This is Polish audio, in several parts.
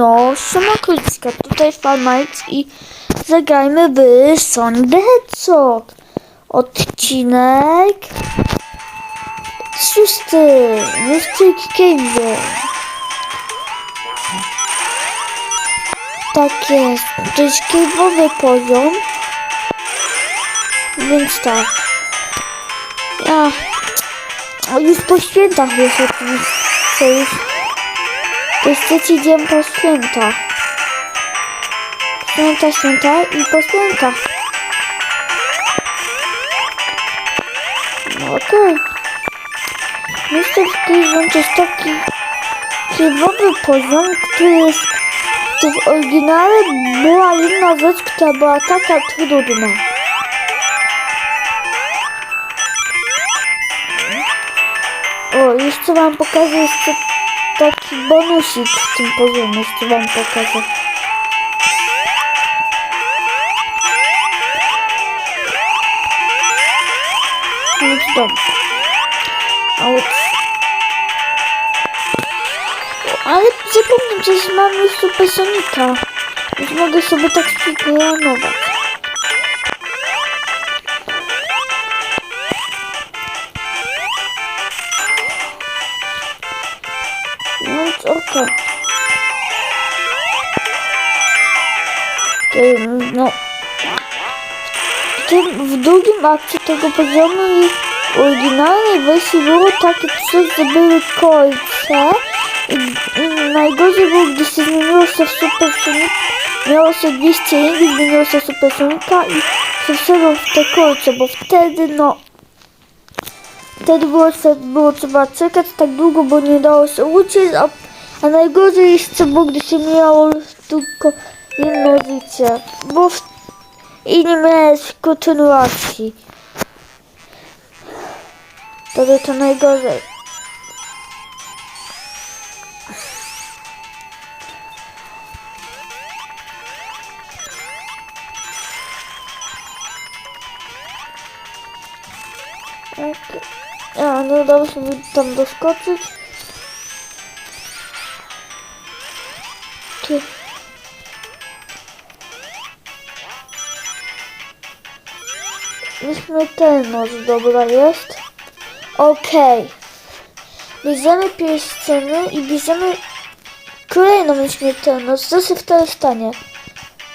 no, sama królicka, tutaj Farmites i zagrajmy w Sonic the Hedgehog. Odcinek szósty, Mystic Cave. Tak jest, to jest cave'owy poziom, więc tak. Ja, już po świętach jest oczywiście, już jest trzeci dzień po świętach. Święta, święta i po świętach. No okej. Myślę, że to jest taki chybowy poziom, który jest to w oryginale była jedna rzecz, która była taka trudna. O, jeszcze wam pokażę jeszcze taki bonusik w tym poziomie, jeszcze wam pokażę. Więc dobrze. Auć. Ale zapomniałem, że mam już Super Sonika. Więc mogę sobie tak speedrunować. Okej. Ym, No. W, tym, w drugim akcie tego poziomu w oryginalnej wersji było takie coś, że były kolce i, i najgorzej było, gdy się zmieniło się w Super Sonic, miało się 200 ringi, zmieniło się Super Sonika i wszedło w te kolce, bo wtedy no Wtedy było, było trzeba czekać tak długo, bo nie dało się uciec, a, a najgorzej jeszcze było, gdy się miało już tylko jedno życie, bo w, i nie miałeś kontynuacji. Wtedy to najgorzej. Okej. A, no udało się tam doskoczyć. Tu. Nieśmiertelność, dobra jest. Okej. Bierzemy pierścienie i bierzemy kolejną nieśmiertelność. Co się wtedy stanie?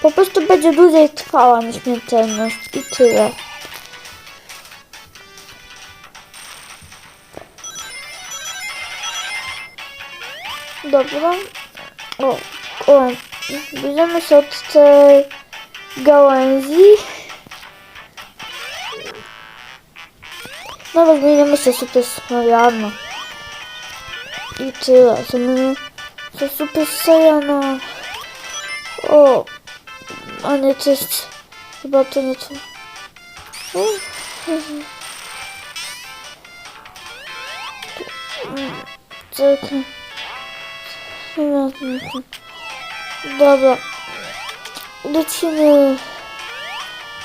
Po prostu będzie dłużej trwała nieśmiertelność i tyle. Dobra. O, o. Bierzemy się od tej gałęzi. No, zmienimy się super sojano. I tyle. Zmienimy się super sojano. O. A nie, to. Chyba to nie to. O. Czekaj. Dobra. Lecimy.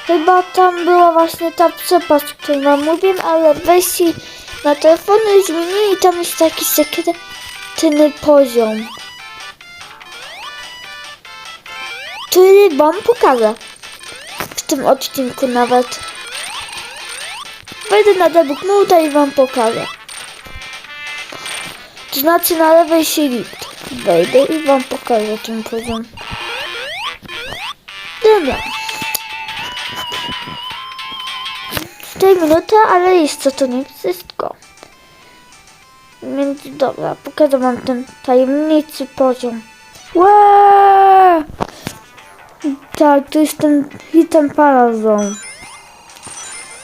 Chyba tam była właśnie ta przepaść, którą wam mówię, ale w wersji na telefony zmienili tam jest taki sekretny poziom. Który wam pokażę. W tym odcinku nawet. Wejdę na debug mode i wam pokażę. To znaczy na lewej się lift. Wejdę i wam pokażę ten poziom. Dobra. 4 minuty, ale jeszcze to nie wszystko. Więc dobra, pokażę wam ten tajemniczy poziom. Łeee! Tak, to jest ten hitem parazon.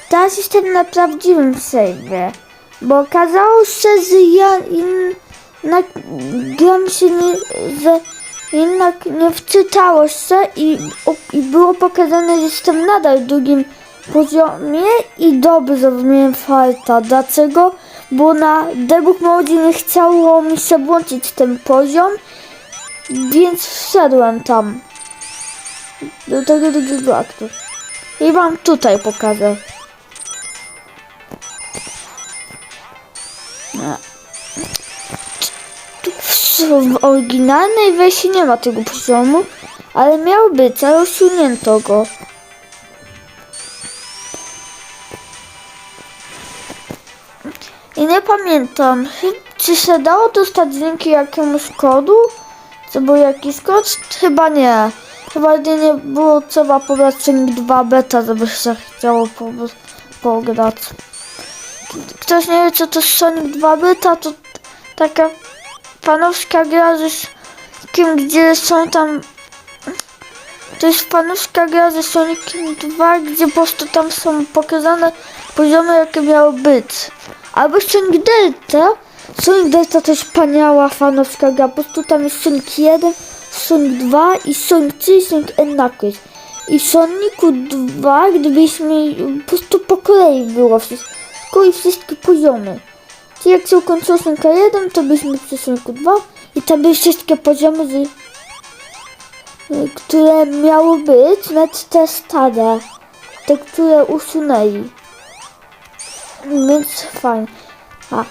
Teraz jestem na prawdziwym save'ie. Bo okazało się, że ja jednak gram się nie, że jednak nie wczytało się i, i było pokazane, że jestem nadal w drugim poziomie i dobrze miałem farta. Dlaczego? Bo na debug mode nie chciało mi się włączyć ten poziom, więc wszedłem tam do tego drugiego aktu. I wam tutaj pokażę. W oryginalnej wersji nie ma tego poziomu, ale miał być, ale usunięto go. I nie pamiętam, czy się dało dostać dzięki jakiemuś kodu? Co był jakiś kod? Chyba nie. Chyba nie było trzeba pobrać Sonic 2 beta, żeby się chciało po, pograć. Ktoś nie wie co to jest Sonic 2 beta, to taka panowska gra ze Soniciem, gdzie są tam... To jest panowska gra ze Soniciem 2, gdzie po prostu tam są pokazane poziomy, jakie miały być. Albo Sonic Delta. Sonic Delta to jest wspaniała fanowska gra. Po prostu tam jest Sonic 1, Sonic 2 i Sonic 3 i Sonic Knuckles. I w Sonicu 2, gdybyśmy po prostu po kolei było wszystko i wszystkie poziomy. Jak się ukończyło Sonika 1, to byśmy przy Sonicu 2 i tam były wszystkie poziomy, z, y, które miały być, nawet te stare, te, które usunęli. Więc fajnie. A,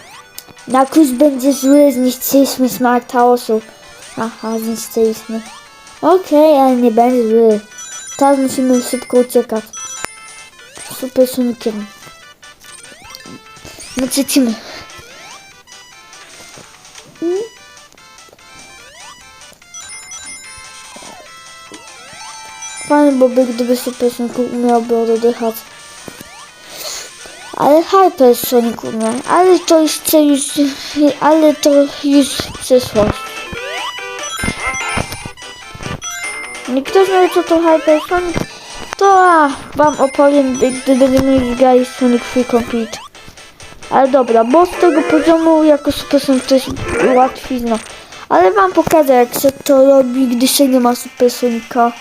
Nakus będzie zły, zniszczyliśmy smarta osób. Aha, zniszczyliśmy. Okej, ale nie będzie zły. Teraz musimy szybko uciekać. Super sunikiem. No lecimy. Fajnie byłoby, gdyby Super Sonic umiałby oddychać. Ale Hyper Sonic umie. Ale to jest już... Ale to już przyszłość. Nie ktoś wie co to Hyper Sonic, to wam opowiem, gdy będziemy grali Sonic Free Complete. Ale dobra, bo z tego poziomu jako Super Sonic to jest łatwizna. Ale wam pokażę jak się to robi, gdy się nie ma Super Sonika.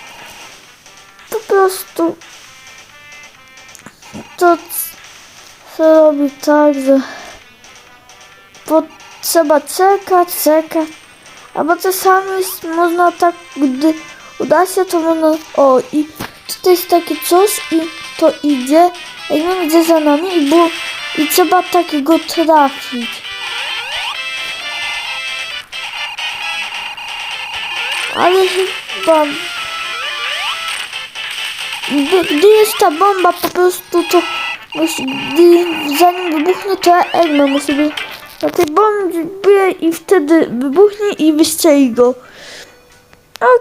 Po prostu to się robi tak, że bo trzeba czekać, czekać. Albo czasami można tak, gdy uda się, to można... O, i tutaj jest takie coś i to idzie, i wiem, gdzie za nami i, było, i trzeba takiego trafić. Ale chyba... Gdy, gdy jest ta bomba po prostu, to gdy zanim wybuchnie, to Eggman musi być na tej bombie i wtedy wybuchnie i wystrzeli go.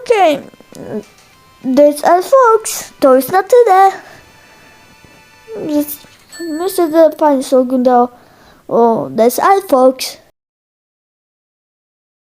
Okej. That's all folks. To jest na tyle. Myślę, że Państwo oglądało. O, all folks.